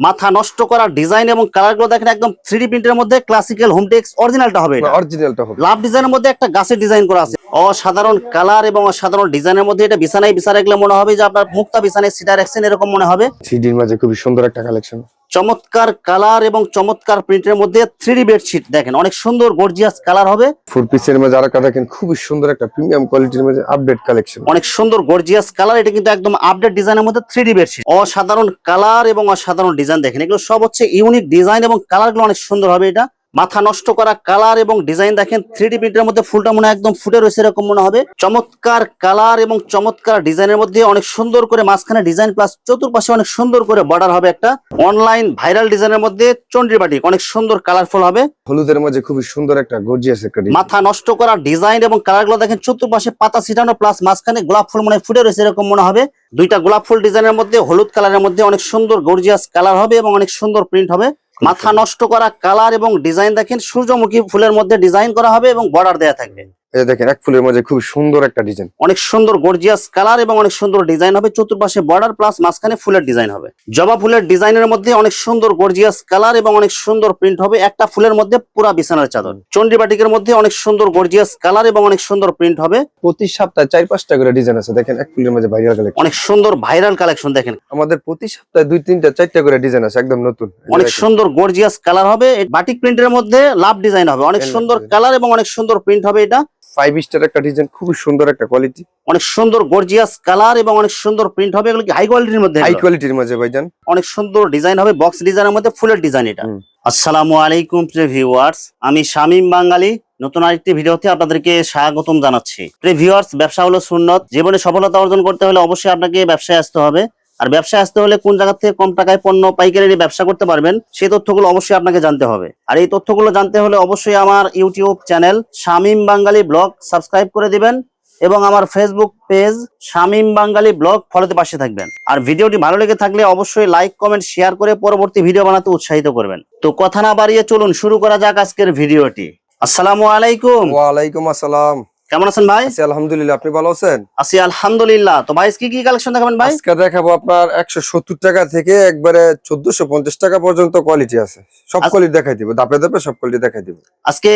মাথা নষ্ট করা ডিজাইন এবং কালারগুলো দেখেন একদম থ্রি প্রিন্টের মধ্যে ক্লাসিক্যাল হোমটেক্স অরিজিনালটা হবে। অরিজিনালটা হবে। লাভ ডিজাইনের মধ্যে একটা গাছের ডিজাইন করা আছে। অসাধারণ কালার এবং অসাধারণ ডিজাইনের মধ্যে এটা বিছানায় বিছানা রাখলে মনে হবে যে আপনার মুক্তা বিছানায় সিটার রাখছেন এরকম মনে হবে। থ্রিডির মাঝে খুবই সুন্দর একটা কালেকশন চমৎকার কালার এবং চমৎকার প্রিন্টের মধ্যে থ্রি বেডশিট দেখেন অনেক সুন্দর গর্জিয়াস কালার হবে। ফোর পিসের মাঝে আরেকটা দেখেন খুবই সুন্দর একটা প্রিমিয়াম কোয়ালিটির মাঝে আপডেট কালেকশন অনেক সুন্দর গর্জিয়াস কালার এটা কিন্তু একদম আপডেট ডিজাইনের মধ্যে থ্রি ডি বেডশিট অসাধারণ কালার এবং অসাধারণ ডিজাইন দেখেন এগুলো সব হচ্ছে ইউনিক ডিজাইন এবং কালারগুলো অনেক সুন্দর হবে এটা। মাথা নষ্ট করা কালার এবং ডিজাইন দেখেন থ্রি ডি প্রিন্টের মধ্যে ফুলটা মনে হয় একদম ফুটে রয়েছে এরকম মনে হবে। চমৎকার কালার এবং চমৎকার ডিজাইনের মধ্যে অনেক সুন্দর করে মাঝখানে ডিজাইন প্লাস চতুর্পাশে অনেক সুন্দর করে বর্ডার হবে একটা অনলাইন ভাইরাল ডিজাইনের মধ্যে চন্ডীর বাটিক অনেক সুন্দর কালারফুল হবে। হলুদের মধ্যে খুবই সুন্দর একটা গর্জিয়াস একটা মাথা নষ্ট করা ডিজাইন এবং কালারগুলো দেখেন চতুর্পাশে পাতা ছিটানো প্লাস মাঝখানে গোলাপ ফুল মনে হয় ফুটে রয়েছে এরকম মনে হবে। দুইটা গোলাপ ফুল ডিজাইনের মধ্যে হলুদ কালারের মধ্যে অনেক সুন্দর গর্জিয়াস কালার হবে এবং অনেক সুন্দর প্রিন্ট হবে। মাথা নষ্ট করা কালার এবং ডিজাইন দেখেন, সূর্যমুখী ফুলের মধ্যে ডিজাইন করা হবে এবং বর্ডার দেয়া থাকবে। এই দেখেন এক ফুলের মাঝে খুবই সুন্দর একটা ডিজাইন অনেক সুন্দর গর্জিয়াস কালার এবং অনেক সুন্দর ডিজাইন হবে চতুর্পাশে বর্ডার প্লাস মাঝখানে ফুলের ডিজাইন হবে। জবা ফুলের ডিজাইনের মধ্যে অনেক সুন্দর গর্জিয়াস কালার এবং অনেক সুন্দর প্রিন্ট হবে একটা ফুলের মধ্যে পুরা বিছানার চাদর। চন্ডীবাটিকের মধ্যে অনেক সুন্দর গর্জিয়াস কালার এবং অনেক সুন্দর প্রিন্ট হবে। প্রতি সপ্তাহে চার পাঁচটা করে ডিজাইন আছে দেখেন এক ফুলের মাঝে ভাইরাল কালেকশন অনেক সুন্দর ভাইরাল কালেকশন দেখেন। আমাদের প্রতি সপ্তাহে দুই তিনটা চারটা করে ডিজাইন আছে একদম নতুন। অনেক সুন্দর গর্জিয়াস কালার হবে বাটিক প্রিন্টের মধ্যে লাভ ডিজাইন হবে অনেক সুন্দর কালার এবং অনেক সুন্দর প্রিন্ট হবে এটা। ফাইভ স্টার একটা ডিজাইন খুবই সুন্দর একটা কোয়ালিটি অনেক সুন্দর গর্জিয়াস কালার এবং অনেক সুন্দর প্রিন্ট হবে। এগুলো কি হাই কোয়ালিটির মধ্যে? হাই কোয়ালিটির মাঝে ভাইজান। অনেক সুন্দর ডিজাইন হবে বক্স ডিজাইনের মধ্যে ফুলের ডিজাইন এটা। আসসালামু আলাইকুম ভিউয়ার্স আমি শামীম বাঙালি নতুন আরেকটি ভিডিওতে আপনাদেরকে স্বাগতম জানাচ্ছি। ভিউয়ার্স ব্যবসা হলো সুন্নত। জীবনে সফলতা অর্জন করতে হলে অবশ্যই আপনাকে ব্যবসায় আসতে হবে। আর ব্যবসায় আসতে হলে কোন জায়গা থেকে কম টাকায় পণ্য পাইকারি ব্যবসা করতে পারবেন, সেই তথ্যগুলো অবশ্যই আপনাকে জানতে হবে। আর এই তথ্যগুলো জানতে হলে অবশ্যই আমার YouTube channel Shamim Bangali blog subscribe করে দিবেন এবং আমার Facebook page Shamim Bangali blog ফলোতে পাশে থাকবেন। আর ভিডিওটি ভালো লেগে থাকলে অবশ্যই লাইক, কমেন্ট, শেয়ার করে পরবর্তী ভিডিও বানাতে উৎসাহিত করবেন। তো কথা না বাড়িয়ে চলুন, শুরু করা যাক আজকের ভিডিওটি। আসসালামু আলাইকুম। ওয়ালাইকুম আসসালাম। কেমন আছেন ভাই? আছি আলহামদুলিল্লাহ আপনি ভালো আছেন? আছি আলহামদুলিল্লাহ। তো ভাই কি কি কালেকশন দেখাবেন ভাই? আজকে দেখাবো আপনার একশো সত্তর টাকা থেকে একবারে চোদ্দশো পঞ্চাশ টাকা পর্যন্ত কোয়ালিটি আছে। সব। কোয়ালিটি দেখাই দিব দাপে দাপে সব কোয়ালিটি দেখাই দিব। আজকে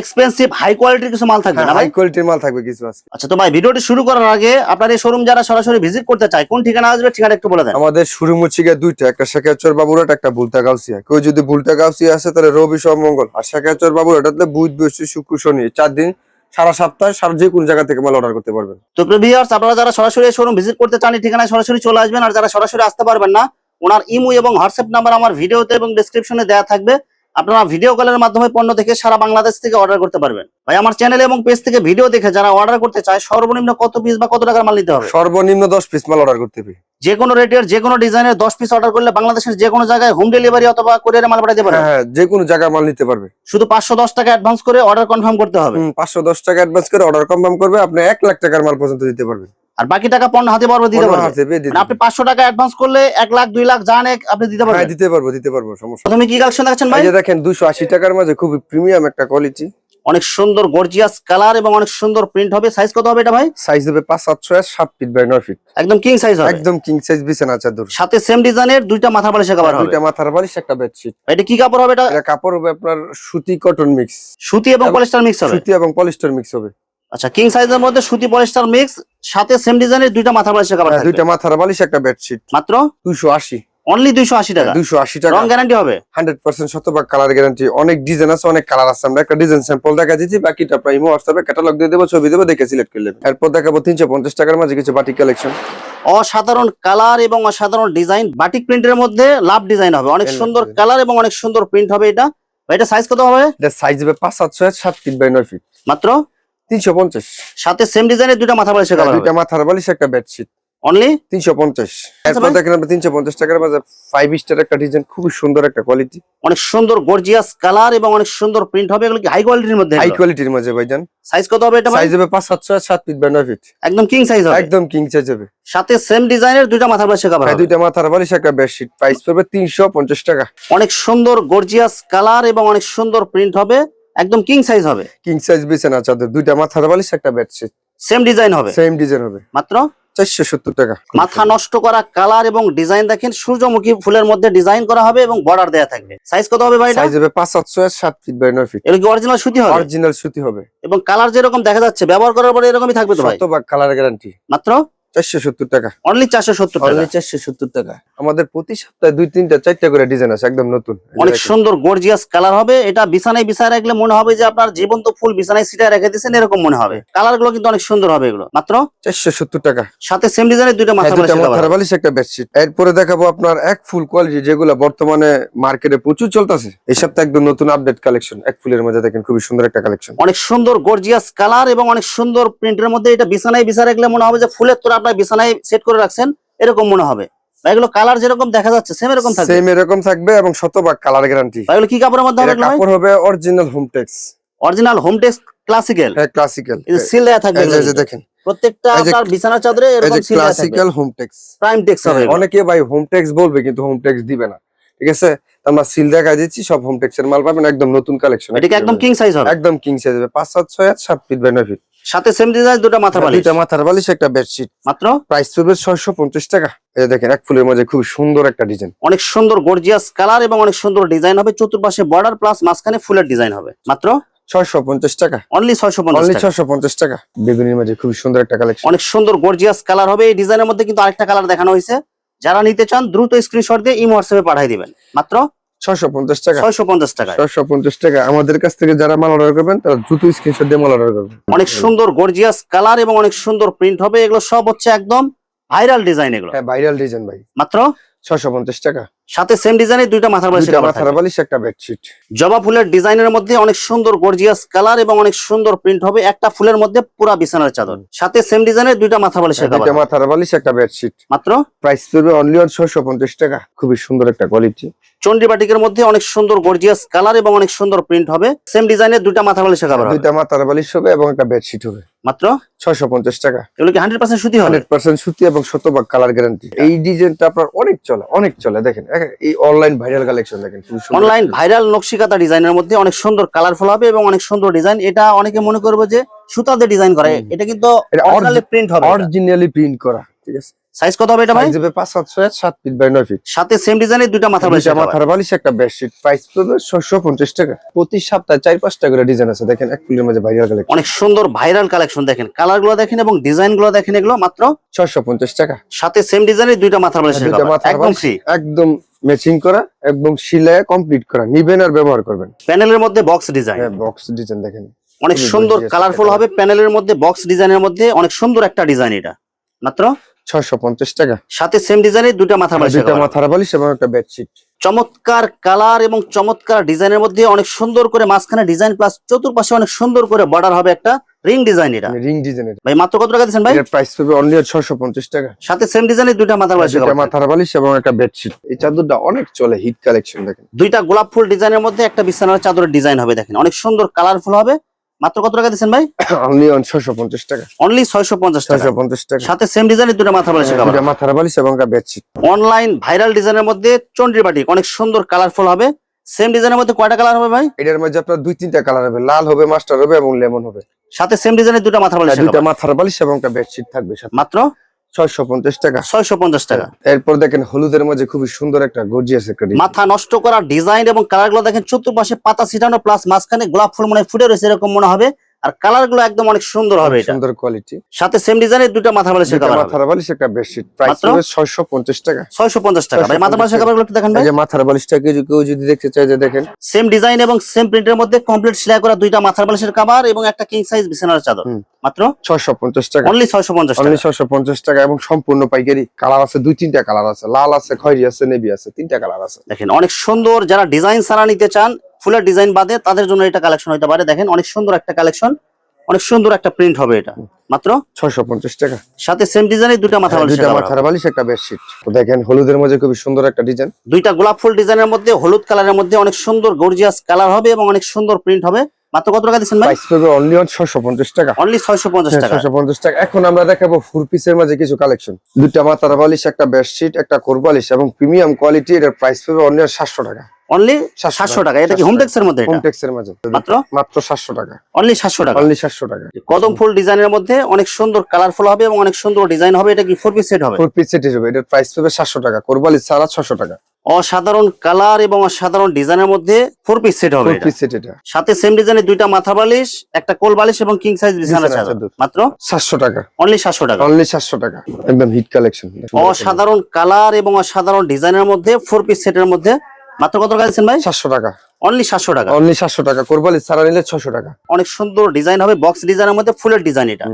এক্সপেন্সিভ হাই কোয়ালিটির কিছু মাল থাকবে না ভাই? হাই কোয়ালিটির মাল থাকবে কিছু আজকে। আচ্ছা তো ভাই ভিডিওটি শুরু করার আগে আপনার এই শোরুম যারা সরাসরি ভিজিট করতে চায় কোন ঠিকানা আসবে ঠিকানা একটু বলে দেন। আমাদের শুরু মুচিকে দুইটা একটা শেখাচর বাবুরাট একটা ভুলতা গাউসিয়া কেউ যদি ভুলতা গাউসিয়া আছে তাহলে রবি সব মঙ্গল। আর শেখাচর বাবুরাটাতে বুধ বৃহস্পতি শুক্র শনি চার দিন সারা সপ্তাহে সারা যে কোন জায়গা থেকে মাল অর্ডার করতে পারবেন। তো প্রিভিয়ার্স আপনারা যারা সরাসরি শোরুম ভিজিট করতে চান ঠিকানায় সরাসরি চলে আসবেন। আর যারা সরাসরি আসতে পারবেন না ওনার ইমো এবং হোয়াটসঅ্যাপ নাম্বার আমার ভিডিওতে এবং ডেসক্রিপশনে দেওয়া থাকবে। আপনারা ভিডিও কলের মাধ্যমে পণ্য দেখে সারা বাংলাদেশ থেকে অর্ডার করতে পারবেন। ভাই আমার চ্যানেল এবং পেজ থেকে ভিডিও দেখে যারা অর্ডার করতে চায় সর্বনিম্ন কত পিস বা কত টাকার মাল নিতে হবে? সর্বনিম্ন দশ পিস মাল অর্ডার করতে হবে। যে কোনো রেটের যে কোনো ডিজাইনের দশ পিস অর্ডার করলে বাংলাদেশের যে কোনো জায়গায় হোম ডেলিভারি অথবা কোরিয়ারে মাল পাঠাতে পারবেন হ্যাঁ হ্যাঁ যে কোনো জায়গায় মাল নিতে পারবে। শুধু পাঁচশো দশ টাকা অ্যাডভান্স করে অর্ডার কনফার্ম করতে হবে। পাঁচশো দশ টাকা অ্যাডভান্স করে অর্ডার কনফার্ম করবে আপনি এক লাখ টাকার মাল পর্যন্ত দিতে পারবেন। আর বাকি টাকা পণ্য হাতে পারবে দিতে পারবে। মানে আপনি পাঁচশো টাকা অ্যাডভান্স করলে এক লাখ দুই লাখ জান এক আপনি দিতে হ্যাঁ পারবেন দিতে পারব দিতে পারব সমস্যা প্রথমে কি কালেকশন দেখাচ্ছেন ভাই? দেখেন দুশো আশি টাকার মাঝে খুবই প্রিমিয়াম একটা কোয়ালিটি অনেক সুন্দর গর্জিয়াস কালার এবং অনেক সুন্দর প্রিন্ট হবে। সাইজ কত হবে এটা ভাই? সাইজ হবে পাঁচ সাতশো আর সাত ফিট বাই নয় ফিট একদম কিং সাইজ হবে। একদম কিং সাইজ বিছানা চাদর সাথে সেম ডিজাইনের দুইটা মাথা বালিশের কাভার হবে। দুইটা মাথার বালিশ একটা বেডশিট এটা কি কাপড় হবে এটা? এটা কাপড় হবে আপনার সুতি কটন মিক্স সুতি এবং পলিস্টার মিক্স হবে? সুতি এবং পলিস্টার মিক্স হবে। আচ্ছা কিং সাইজের মধ্যে সুতি পলিস্টার মিক্স সাথে সেম ডিজাইনের দুইটা মাথা বালিশের কাভার হ্যাঁ, থাকবে। দুইটা মাথার বালিশ একটা বেডশিট মাত্র? দুইশো আশি। অনলি টাকা। টাকা। রং গ্যারান্টি হবে। শতভাগ কালার গ্যারান্টি অনেক ডিজাইন আছে অনেক কালার আছে। আমরা একটা ডিজাইন স্যাম্পল দেখা দিচ্ছি বাকিটা প্রাইম হোয়াটসঅ্যাপে ক্যাটালগ দিয়ে দেবো ছবি দেবো দেখে সিলেক্ট করে নেবেন এরপর দেখাবো তিনশো পঞ্চাশ টাকার মাঝে কিছু বাটিক কালেকশন অসাধারণ কালার এবং অসাধারণ ডিজাইন বাটিক প্রিন্টের মধ্যে লাভ ডিজাইন হবে। অনেক সুন্দর কালার এবং অনেক সুন্দর প্রিন্ট হবে এটা। এটা সাইজ কত হবে? এটা সাইজ হবে পাঁচ সাতশো আর সাত ফিট বাই নয় ফিট মাত্র? তিনশো পঞ্চাশ। সাথে সেম ডিজাইনের দুইটা মাথা বালিশের হবে। দুইটা মাথার বালিশ একটা বেডশিট অনলি তিনশো পঞ্চাশ। এরপর দেখেন আমরা তিনশো পঞ্চাশ টাকার মাঝে ফাইভ স্টার একটা ডিজাইন খুবই সুন্দর একটা কোয়ালিটি অনেক সুন্দর গর্জিয়াস কালার এবং অনেক সুন্দর প্রিন্ট হবে এগুলো কি হাই কোয়ালিটির মধ্যে? হাই কোয়ালিটির মাঝে ভাইজান সাইজ কত হবে এটা ভাই? সাইজ হবে পাঁচ সাতশো আর সাত ফিট বাই নয় ফিট একদম কিং সাইজ হবে। একদম কিং সাইজ হবে। সাথে সেম ডিজাইনের দুইটা মাথা বালিশের কাভার হ্যাঁ, হবে দুইটা মাথার বালিশ একটা বেডশিট প্রাইস পড়বে তিনশো পঞ্চাশ টাকা। অনেক সুন্দর গর্জিয়াস কালার এবং অনেক সুন্দর প্রিন্ট হবে একদম কিং সাইজ হবে। কিং সাইজ বিছানা চাদর। দুইটা মাথার বালিশ একটা বেডশিট সেম ডিজাইন হবে। সেম ডিজাইন হবে। মাত্র? চারশো সত্তর টাকা। মাথা নষ্ট করা কালার এবং ডিজাইন দেখেন সূর্যমুখী ফুলের মধ্যে ডিজাইন করা হবে এবং বর্ডার দেয়া থাকবে। সাইজ কত হবে ভাই সাইজ হবে পাঁচ সাত ফিট বাই নয় ফিট অরিজিনাল সুতি হবে? অরিজিনাল সুতি হবে। এবং কালার যেরকম দেখা যাচ্ছে ব্যবহার করার পরে এরকমই থাকবে তো ভাই? শতভাগ কালার গ্যারান্টি মাত্র? চারশো সত্তর টাকা। অনলি চারশো সত্তর অনলি চারশো সত্তর টাকা। আমাদের প্রতি সপ্তাহে দুই তিনটা চারটা করে ডিজাইন আছে একদম নতুন। অনেক সুন্দর গর্জিয়াস কালার হবে। এটা বিছানায় বিছায় রাখলে মনে হবে যে আপনার জীবন্ত ফুল বিছানায় সিটায় রেখে দিয়েছেন এরকম মনে হবে। কালারগুলো কিন্তু অনেক সুন্দর হবে এগুলো। মাত্র? চারশো সত্তর টাকা। সাথে সেম ডিজাইনের দুইটা মাথা হ্যাঁ। বালিশ একটা বেডশিট এরপরে দেখাবো আপনার এক ফুল কোয়ালিটি যেগুলো বর্তমানে মার্কেটে প্রচুর চলতেছে। এই সপ্তাহে একদম নতুন আপডেট কালেকশন এক ফুলের মধ্যে দেখেন খুবই সুন্দর একটা কালেকশন অনেক সুন্দর গর্জিয়াস কালার এবং অনেক সুন্দর প্রিন্টের মধ্যে এটা বিছানায় বিছায় রাখলে মনে হবে যে ফুলের তোরা আপনার বিছানায় সেট করে রাখছেন এরকম মনে হবে। এগুলো কালার যেরকম দেখা যাচ্ছে সেম এরকম থাকবে? সেম এরকম থাকবে এবং শতভাগ কালার গ্যারান্টি বা এগুলো কি কাপড়ের মধ্যে হবে কাপড় হবে original Hometex original home classical হ্যাঁ ক্লাসিক্যাল এই সিল দেয়া থাকবে। দেখেন। প্রত্যেকটা আপনার চাদরে এই এরকম সিল দেয়া থাকবে। ক্লাসিক্যাল হোমটেক্স প্রাইম টেক্স হবে অনেকে ভাই হোমটেক্স বলবে কিন্তু হোমটেক্স দিবে না। ঠিক আছে? আমরা সিল দেখা দিচ্ছি সব হোমটেক্স এর মাল পাবেন একদম নতুন কালেকশন এটা একদম কিং সাইজ হবে? একদম কিং সাইজ হবে। পাঁচ সাত ছয় আট সাত ফিট বাই নয় ফিট সাথে সেম ডিজাইন দুটো মাথা বালিশ? দুইটা মাথার বালিশ একটা বেডশিট মাত্র? প্রাইস পড়বে ছয়শো পঞ্চাশ টাকা। এই দেখেন এক ফুলের মধ্যে খুব সুন্দর একটা ডিজাইন অনেক সুন্দর গর্জিয়াস কালার এবং অনেক সুন্দর ডিজাইন হবে। চতুর্পাশে বর্ডার প্লাস মাঝখানে ফুলের ডিজাইন হবে। মাত্র? ছয়শো পঞ্চাশ টাকা। অনলি ছয়শো পঞ্চাশ অনলি টাকা। ছয়শো পঞ্চাশ টাকা। বেগুনির মাঝে খুবই সুন্দর একটা কালেকশন অনেক সুন্দর গর্জিয়াস কালার হবে। এই ডিজাইনের মধ্যে কিন্তু আরেকটা কালার দেখানো হয়েছে। যারা নিতে চান দ্রুত স্ক্রিনশট দিয়ে ইমো হোয়াটসঅ্যাপে পাঠিয়ে দিবেন। মাত্র? ছয়শো পঞ্চাশ টাকা। ছয়শো পঞ্চাশ টাকায়। ছয়শো পঞ্চাশ টাকা। আমাদের কাছ থেকে যারা মাল অর্ডার করবেন তারা দ্রুত স্ক্রিনশট দিয়ে মাল অর্ডার করবেন। অনেক সুন্দর গর্জিয়াস কালার এবং অনেক সুন্দর প্রিন্ট হবে। এগুলো সব হচ্ছে একদম ভাইরাল ডিজাইন এগুলো। হ্যাঁ ভাইরাল ডিজাইন ভাই। মাত্র? ছয়শো পঞ্চাশ টাকা। সাথে সেম ডিজাইনের দুইটা মাথার মাথার। বালিশ একটা বেডশিট জবা ফুলের ডিজাইনের মধ্যে অনেক সুন্দর গর্জিয়াস কালার এবং অনেক সুন্দর প্রিন্ট হবে। একটা ফুলের মধ্যে পুরা বিছানার চাদর। সাথে সেম ডিজাইনের দুইটা মাথা দুইটা cover। মাথার বালিশ একটা বেডশিট মাত্র? প্রাইস পড়বে অনলি অন ছয়শো পঞ্চাশ টাকা। খুবই সুন্দর একটা কোয়ালিটি চন্ডি বাটিকের মধ্যে অনেক সুন্দর গর্জিয়াস কালার এবং অনেক সুন্দর প্রিন্ট হবে। সেম ডিজাইনের দুইটা মাথা বালিশের cover হবে। দুইটা মাথার বালিশ হবে এবং একটা বেডশিট হবে। মাত্র? ছয়শো পঞ্চাশ টাকা। এগুলো কি হান্ড্রেড পার্সেন্ট সুতি হবে? হান্ড্রেড পার্সেন্ট সুতি এবং শতভাগ কালার গ্যারান্টি এই ডিজাইনটা আপনার অনেক চলে অনেক চলে। দেখেন এই অনলাইন ভাইরাল কালেকশন দেখেন অনলাইন ভাইরাল নকশিকাতা ডিজাইনের মধ্যে অনেক সুন্দর কালারফুল হবে এবং অনেক সুন্দর ডিজাইন এটা অনেকে মনে করবে যে সুতাতে ডিজাইন করে। এটা কিন্তু অরিজিনালি প্রিন্ট হবে অরিজিনালি প্রিন্ট করা ঠিক আছে? সাইজ কত হবে এটা ভাই? সাইজ হবে পাঁচ সাত ছয় সাত ফিট বাই নয় ফিট সাথে সেম ডিজাইনের দুটো মাথা বালিশ দুইটা মাথার বালিশ একটা বেডশিট প্রাইস পড়বে ছশো পঞ্চাশ টাকা। প্রতি সপ্তাহে চার পাঁচটা করে ডিজাইন আছে। দেখেন এক ফুলের মধ্যে ভাইরাল কালেকশন অনেক সুন্দর ভাইরাল কালেকশন দেখেন। কালারগুলো দেখেন এবং ডিজাইনগুলো দেখেন এগুলো মাত্র ছশো পঞ্চাশ টাকা। সাথে সেম ডিজাইনের দুটো মাথা বালিশ মাথার একদম বালিশ ফ্রি একদম ম্যাচিং করা একদম সিলায় কমপ্লিট করা। নিবেন আর ব্যবহার করবেন। প্যানেলের মধ্যে বক্স ডিজাইন হ্যাঁ বক্স ডিজাইন দেখেন। অনেক সুন্দর কালারফুল হবে। প্যানেলের মধ্যে বক্স ডিজাইনের মধ্যে অনেক সুন্দর একটা ডিজাইন এটা। মাত্র ছয়শো পঞ্চাশ টাকা। সাথে সেম ডিজাইনের দুইটা মাথা বালিশ দুইটা মাথার বালিশ এবং একটা বেডশিট চমৎকার কালার এবং চমৎকার ডিজাইনের মধ্যে অনেক সুন্দর করে মাঝখানে ডিজাইন প্লাস চতুর্পাশে অনেক সুন্দর করে বর্ডার হবে একটা রিং ডিজাইন এটা রিং ডিজাইনের ভাই মাত্র কত টাকা দিচ্ছেন ভাই? এর প্রাইস পড়বে অনলি ছয়শো পঞ্চাশ টাকা। সাথে সেম ডিজাইনের দুইটা মাথার বালিশ দুইটা মাথার বালিশ এবং একটা বেডশিট এই চাদরটা অনেক চলে হিট কালেকশন দেখেন। দুইটা গোলাপ ফুল ডিজাইনের মধ্যে একটা বিছানার চাদরের ডিজাইন হবে দেখেন। অনেক সুন্দর কালারফুল হবে। মাত্র কত টাকা দিচ্ছেন ভাই? অনলি অন ছয়শো পঞ্চাশ টাকা। অনলি ছয়শো পঞ্চাশ টাকা। ছয়শো পঞ্চাশ টাকা। সাথে সেম ডিজাইনের দুটো মাথা বালিশ দুইটা মাথার বালিশ এবং কা বেডশিট অনলাইন ভাইরাল ডিজাইনের মধ্যে চন্ডিবাটি অনেক সুন্দর কালারফুল হবে। সেম ডিজাইনের মধ্যে কয়টা কালার হবে ভাই? এটার মধ্যে আপনার দুই তিনটা কালার হবে। লাল হবে মাস্টার হবে এবং লেমন হবে। সাথে সেম ডিজাইনের দুটো মাথা বালিশ দুটো মাথার বালিশ এবং একটা বেডশিট থাকবে সাথে। মাত্র? ছয়শো পঞ্চাশ টাকা। ছয়শো পঞ্চাশ টাকা। এরপর দেখেন হলুদের মধ্যে খুবই সুন্দর একটা গর্জিয়াস একটা মাথা নষ্ট করা ডিজাইন এবং কালারগুলো দেখেন চতুর্পাশে পাতা ছিটানো প্লাস মাঝখানে গোলাপ ফুল মনে হয় ফুটে রয়েছে এরকম মনে হবে। আর কালারগুলো একদম অনেক সুন্দর হবে এটা। সুন্দর কোয়ালিটি সাথে সেম ডিজাইনের দুইটা মাথা বালিশের হবে। মাথার বালিশ একটা বেডশিট প্রাইস হবে ছয়শো পঞ্চাশ টাকা। ছয়শো পঞ্চাশ টাকা। ভাই মাথা বালিশের কালারগুলো একটু দেখেন ভাই। এই যে মাথার বালিশটা কেউ কেউ যদি দেখতে চায় যে দেখেন। সেম ডিজাইন এবং সেম প্রিন্টের মধ্যে কমপ্লিট সেলাই করা দুইটা মাথার বালিশের কাভার এবং একটা কিং সাইজ বিছানার চাদর। মাত্র? ছয়শো পঞ্চাশ টাকা। অনলি ছয়শো পঞ্চাশ অনলি টাকা। ছয়শো পঞ্চাশ টাকা এবং সম্পূর্ণ পাইকারি। কালার আছে দুই তিনটা কালার আছে। লাল আছে খয়েরি আছে নেভি আছে তিনটা কালার আছে। দেখেন অনেক সুন্দর যারা ডিজাইন সারা নিতে চান ফুলের ডিজাইন বাদে তাদের জন্য এটা কালেকশন হতে পারে। দেখেন অনেক সুন্দর একটা কালেকশন অনেক সুন্দর একটা প্রিন্ট হবে এটা। মাত্র ছয়শো পঞ্চাশ টাকা। সাথে সেম ডিজাইনের দুইটা মাথা হ্যাঁ, cover হবে। মাথার বালিশ একটা বেডশিট তো দেখেন হলুদের মধ্যে খুবই সুন্দর একটা ডিজাইন দুইটা গোলাপ ফুল ডিজাইনের মধ্যে হলুদ কালারের মধ্যে অনেক সুন্দর গর্জিয়াস কালার হবে এবং অনেক সুন্দর প্রিন্ট হবে। মাত্র কত টাকা দিচ্ছেন ভাই? প্রাইস পড়বে অনলি অন ছয়শো পঞ্চাশ টাকা। অনলি ছয়শো পঞ্চাশ টাকা। ছয়শো পঞ্চাশ টাকা। এখন আমরা দেখাবো ফুল পিসের মাঝে কিছু কালেকশন দুইটা মাথার বালিশ একটা বেডশিট একটা কোরবালিশ এবং প্রিমিয়াম কোয়ালিটি এটার প্রাইস পড়বে অনলি সাতশো টাকা। অনলি 700 সাতশো টাকা। এটা কি 700 হোমটেক্স এর মধ্যে এটা? এর মাঝে। মাত্র? মাত্র সাতশো টাকা। অনলি সাতশো টাকা? অনলি সাতশো টাকা। কদম ফুল ডিজাইনের মধ্যে অনেক সুন্দর কালারফুল হবে এবং অনেক সুন্দর ডিজাইন হবে। এটা কি ফোর পিস সেট হবে? ফোর পিস সেট হিসেবে এটার প্রাইস পাবে সাতশো টাকা। কোরবালি ছাড়া ছশো টাকা। অসাধারণ কালার এবং অসাধারণ ডিজাইনের মধ্যে ফোর পিস সেট হবে ফোর পিস সেট এটা। সাথে সেম ডিজাইনের দুইটা মাথা বালিশ একটা কোল বালিশ এবং কিং সাইজ বিছানা চাদর। মাত্র? সাতশো টাকা। অনলি সাতশো টাকা। অনলি সাতশো টাকা। একদম হিট কালেকশন অসাধারণ কালার এবং অসাধারণ ডিজাইনের মধ্যে ফোর পিস সেটের মধ্যে মাত্র কত টাকা দিচ্ছেন ভাই? সাতশো টাকা। অনলি সাতশো টাকা। অনলি সাতশো টাকা। কোরবালি ছাড়া নিলে ছশো টাকা। অনেক সুন্দর ডিজাইন হবে বক্স ডিজাইনের মধ্যে ফুলের ডিজাইন এটা।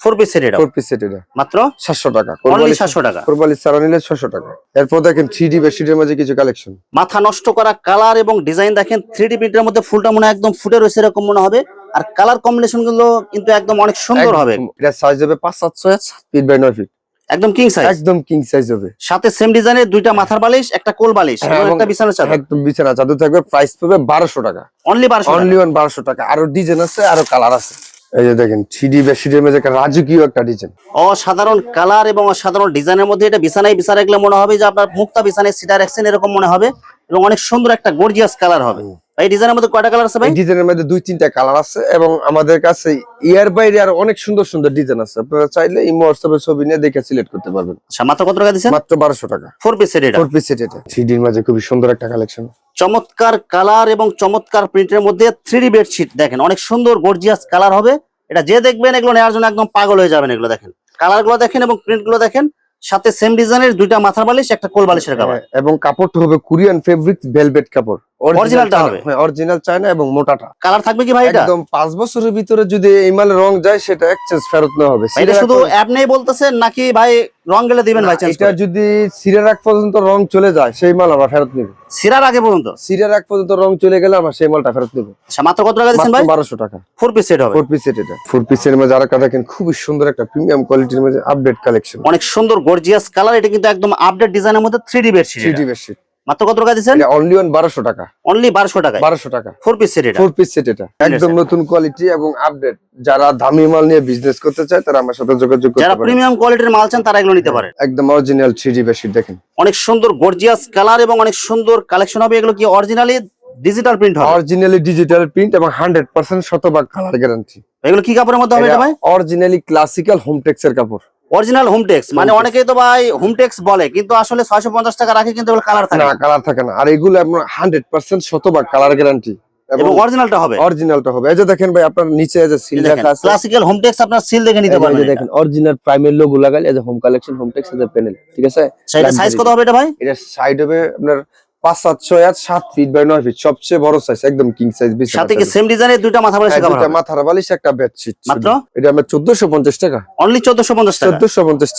ফোর পিস সেট এটা। ফোর পিস সেট এটা। মাত্র? সাতশো টাকা। অনলি টাকা। কোরবালি নিলে টাকা। এরপর দেখেন বেডশিটের কিছু কালেকশন মাথা নষ্ট করা কালার এবং ডিজাইন দেখেন থ্রি ডি প্রিন্টের মধ্যে ফুলটা মনে হয় একদম ফুটে রয়েছে এরকম মনে হবে। আর কালার কম্বিনেশনগুলো কিন্তু একদম অনেক সুন্দর হবে। এটা সাইজ হবে পাঁচ সাতশো ফিট বাই নয় ফিট একদম কিং সাইজ একদম কিং সাইজ হবে। সাথে সেম ডিজাইনের দুইটা মাথার বালিশ একটা কোল বালিশ হ্যাঁ, একটা বিছানার চাদর। একদম বিছানা চাদর থাকবে প্রাইস পাবে বারোশো টাকা। অনলি বারোশো অনলি ওয়ান বারোশো টাকা। আরও ডিজাইন আছে আরও কালার আছে। এই যে দেখেন থ্রি ডি বেডশিটের মধ্যে একটা রাজকীয় একটা ডিজাইন অসাধারণ কালার এবং অসাধারণ ডিজাইনের মধ্যে এটা বিছানায় বিছানা রাখলে মনে হবে যে আপনার মুক্তা বিছানায় সিটার রাখছেন এরকম মনে হবে এবং অনেক সুন্দর একটা গর্জিয়াস কালার হবে। এই ডিজাইনের মধ্যে কয়টা কালার আছে ভাই? ডিজাইনের মধ্যে দুই তিনটা কালার আছে এবং আমাদের কাছে ইয়ার বাইরে আরও অনেক সুন্দর সুন্দর ডিজাইন আছে। আপনারা চাইলে এই হোয়াটসঅ্যাপে ছবি নিয়ে দেখে সিলেক্ট করতে পারবেন। আচ্ছা মাত্র কত টাকা দিচ্ছেন? মাত্র বারোশো টাকা। ফোর পিস সেট এটা? ফোর পিস সেট এটা। থ্রি ডির মাঝে খুবই সুন্দর একটা কালেকশন চমৎকার কালার এবং চমৎকার প্রিন্টের মধ্যে থ্রি বেডশিট দেখেন অনেক সুন্দর গর্জিয়াস কালার হবে। এটা যে দেখবেন এগুলো নেওয়ার জন্য একদম পাগল হয়ে যাবেন এগুলো দেখেন। কালারগুলো দেখেন এবং প্রিন্টগুলো দেখেন সাথে সেম ডিজাইনের দুইটা মাথার বালিশ একটা কোল বালিশের কাভার হ্যাঁ, এবং কাপড়টা হবে কোরিয়ান ফেব্রিক ভেলভেট কাপড়। Originalটা হবে? হ্যাঁ অরিজিনাল চায়না এবং মোটাটা। কালার থাকবে কি ভাই এটা? একদম পাঁচ বছরের ভিতরে যদি এই রং যায় সেটা এক্সচেঞ্জ ফেরত হবে। এটা শুধু অ্যাপ নেই বলতেছেন নাকি ভাই রং গেলে দিবেন ভাই এটা যদি সিরের আগ পর্যন্ত রং চলে যায় সেই মাল আমরা ফেরত নিব। সিরার আগে পর্যন্ত? সিরের আগ পর্যন্ত রং চলে গেলে আমরা সেই মালটা ফেরত নিব। আচ্ছা মাত্র কত টাকা দিচ্ছেন ভাই? বারোশো টাকা। ফোর পিস সেট হবে। ফোর পিস সেট এটা। ফোর পিসের মধ্যে আর একটা দেখেন খুবই সুন্দর একটা প্রিমিয়াম কোয়ালিটির মধ্যে আপডেট কালেকশন অনেক সুন্দর গর্জিয়াস কালার এটা কিন্তু একদম আপডেট ডিজাইনের মধ্যে three D bedsheet three D bedsheet মাত্র কত টাকা দিচ্ছেন? অনলি বারোশো টাকা। অনলি বারোশো বারোশো টাকা। ফোর পিস সেট এটা? ফোর পিস সেট এটা। একদম নতুন কোয়ালিটি এবং আপডেট যারা দামি মাল নিয়ে বিজনেস করতে চায় তারা আমার সাথে যোগাযোগ করতে যারা প্রিমিয়াম কোয়ালিটির মাল চান তারা এগুলো নিতে পারেন। একদম অরিজিনাল থ্রি ডি বেডশিট দেখেন। অনেক সুন্দর গর্জিয়াস কালার এবং অনেক সুন্দর কালেকশন হবে। এগুলো কি অরিজিনালি ডিজিটাল প্রিন্ট হবে? অরিজিনালি ডিজিটাল প্রিন্ট এবং হান্ড্রেড পার্সেন্ট শতভাগ কালার গ্যারান্টি এগুলো কি কাপড়ের মধ্যে হবে এটা ভাই? অরিজিনালি ক্লাসিক্যাল হোমটেক্স এর কাপড়। অরিজিনাল হোমটেক্স মানে অনেকেই তো ভাই হোমটেক্স বলে কিন্তু আসলে ছয়শো পঞ্চাশ টাকা রাখে কিন্তু এগুলো কালার থাকে না। কালার থাকে না। আর এগুলো আপনার হান্ড্রেড পার্সেন্ট শতভাগ কালার গ্যারান্টি এবং অরিজিনালটা হবে। অরিজিনালটা হবে। এই যে দেখেন ভাই আপনার নিচে এই যে সিল লেখা আছে। ক্লাসিক্যাল হোমটেক্স আপনার সিল দেখে নিতে যে- এই যে দেখেন অরিজিনাল প্রাইমের লোগো লাগালে এই যে হোম কালেকশন হোমটেক্স এর প্যানেল ঠিক আছে? সাইজ কত হবে এটা ভাই? এটা সাইড হবে আপনার পাঁচ আর সাত ফিট বাই নয় ফিট সবচেয়ে বড় সাইজ একদম কিং সাইজ সাথে কি সেম ডিজাইনের দুইটা মাথা বালিশ কাভার হবে? মাথার বালিশ একটা বেডশিট মাত্র? এটা আমরা টাকা। অনলি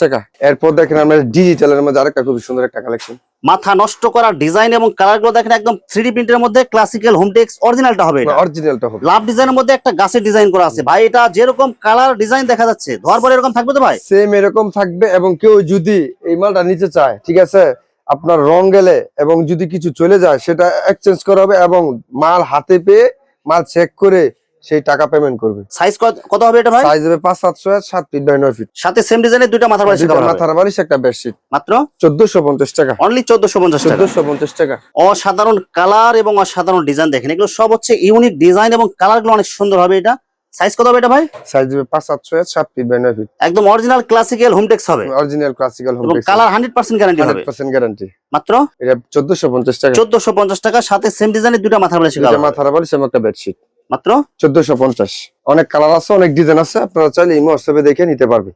টাকা? এরপর দেখেন আমরা ডিজিটালের মধ্যে আরেকটা খুব সুন্দর একটা কালেকশন মাথা নষ্ট করা ডিজাইন এবং কালারগুলো দেখেন একদম থ্রি প্রিন্টের মধ্যে ক্লাসিক্যাল হোমটেক্স অরিজিনালটা হবে এটা। অরিজিনালটা হবে। লাভ ডিজাইনের মধ্যে একটা গাছের ডিজাইন করা আছে। ভাই এটা যেরকম কালার ডিজাইন দেখা যাচ্ছে ধোয়ার পরে এরকম থাকবে তো ভাই? সেম এরকম থাকবে এবং কেউ যদি এই মালটা নিতে চায় ঠিক আছে? আপনার রং গেলে এবং যদি কিছু চলে যায় সেটা এক্সচেঞ্জ করা হবে এবং মাল হাতে পেয়ে মাল চেক করে সেই টাকা পেমেন্ট করবে। সাইজ কত হবে এটা ভাই? সাইজ হবে পাঁচ সাতশো আর সাত ফিট বাই নয় ফিট সাথে সেম ডিজাইনের দুইটা মাথা বালিশ হবে। মাথার বালিশ একটা বেডশিট মাত্র? চোদ্দশো পঞ্চাশ টাকা। অনলি চোদ্দশো পঞ্চাশ টাকা। চোদ্দশো পঞ্চাশ টাকা। অসাধারণ কালার এবং অসাধারণ ডিজাইন দেখেন এগুলো সব হচ্ছে ইউনিক ডিজাইন এবং কালারগুলো অনেক সুন্দর হবে এটা। সাইজ কত হবে এটা ভাই? সাইজ হবে পাঁচ সাতশো আর সাত ফিট বাই নয় ফিট একদম অরিজিনাল ক্লাসিক্যাল হোমটেক্স হবে। অরিজিনাল ক্লাসিক্যাল হোম এবং কালার হান্ড্রেড পার্সেন্ট গ্যারান্টি হবে। হান্ড্রেড পার্সেন্ট গ্যারান্টি মাত্র? এটা চোদ্দশো পঞ্চাশ টাকা। চোদ্দশো পঞ্চাশ টাকা সাথে সেম ডিজাইনের দুইটা মাথা বালিশ কাভার মাথার বালিশ এবং একটা বেডশিট মাত্র? চোদ্দশো পঞ্চাশ। অনেক কালার আছে অনেক ডিজাইন আছে আপনারা চাইলে ইমো হোয়াটসঅ্যাপে দেখে নিতে পারবে।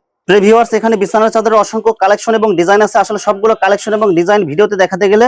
ভিউয়ার্স এখানে বিছানার চাদরের অসংখ্য কালেকশন এবং ডিজাইন আছে। আসলে সবগুলো কালেকশন এবং ডিজাইন ভিডিওতে দেখাতে গেলে